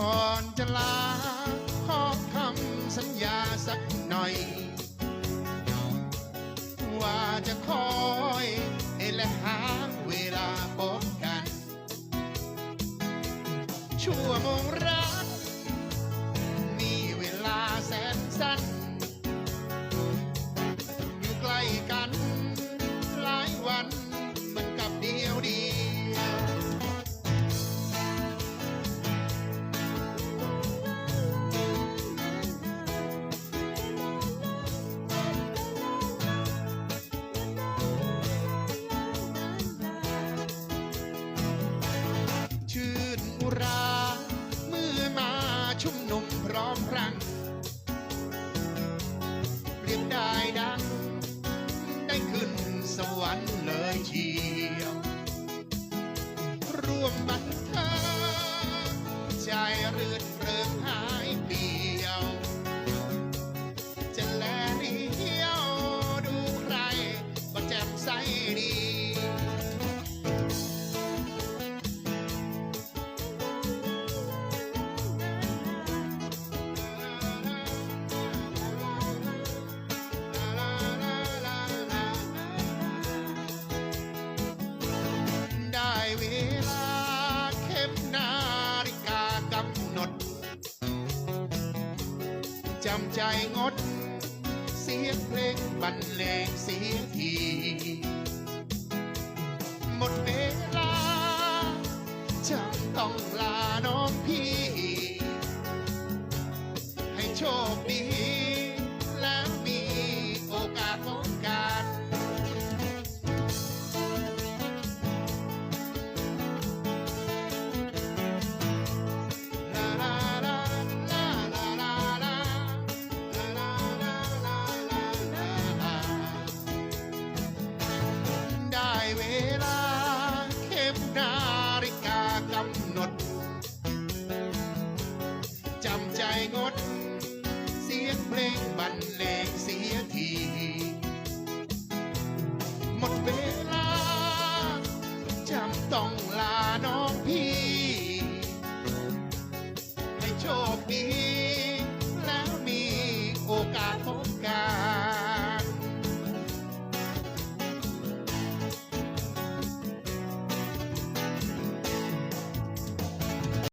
ก่อนจะลา ขอคำสัญญาสักหน่อย ว่าจะคอยและหาเวลาพบกัน ชั่วโมงรัก ร่วมบันเทิงใจรื่นเริงหายเปลี่ยว จะแลเดียวดูใคร ก็แจ่มใสดี จำใจงด เสียงเพลงบรรเลงเสียที หมดเวลาฉันต้องลาน้องพี่ ให้โชคดี จำใจงด เสียงเพลงบรรเลงเสียที